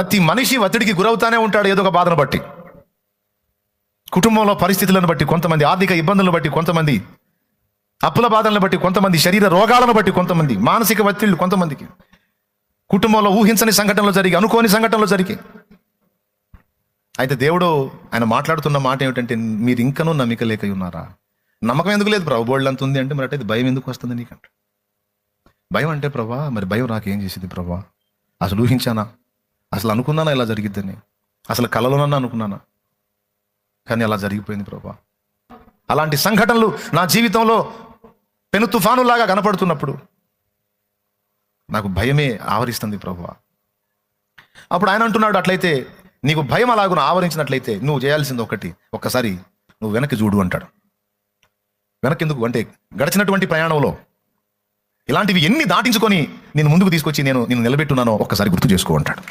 ప్రతి మనిషి ఒత్తిడికి గురవుతానే ఉంటాడు ఏదో ఒక బాధను బట్టి. కుటుంబంలో పరిస్థితులను బట్టి కొంతమంది ఆర్థిక ఇబ్బందులను బట్టి కొంతమంది అప్పుల బాధలను బట్టి కొంతమంది శరీర రోగాలను బట్టి కొంతమంది మానసిక ఒత్తిళ్ళు కొంతమందికి. కుటుంబంలో ఊహించని సంఘటనలు జరిగి అనుకోని సంఘటనలు జరిగి. అయితే దేవుడు ఆయన మాట్లాడుతున్న మాట ఏమిటంటే మీరు ఇంకనూ నమ్మిక లేక ఉన్నారా? నమ్మకం ఎందుకు లేదు? ప్రభు బోళ్ళు అంత ఉంది అంటే మరి అంటే భయం ఎందుకు వస్తుంది నీకంట? భయం అంటే ప్రభా మరి భయం నాకేం చేసింది ప్రభా? అసలు ఊహించానా? అసలు అనుకున్నానా ఇలా జరిగిద్దని? అసలు కలలోనన్నా అనుకున్నానా? కానీ అలా జరిగిపోయింది ప్రభా. అలాంటి సంఘటనలు నా జీవితంలో పెను తుఫానులాగా కనపడుతున్నప్పుడు నాకు భయమే ఆవరిస్తుంది ప్రభు. అప్పుడు ఆయన అంటున్నాడు అట్లయితే నీకు భయం అలాగున ఆవరించినట్లయితే నువ్వు చేయాల్సింది ఒకటి ఒక్కసారి నువ్వు వెనక్కి చూడు అంటాడు. వెనక్కి ఎందుకు అంటే గడిచినటువంటి ప్రయాణంలో ఇలాంటివి ఎన్ని దాటించుకొని నేను ముందుకు తీసుకొచ్చి నేను నేను నిలబెట్టున్నానో ఒక్కసారి గుర్తు చేసుకో అంటాడు.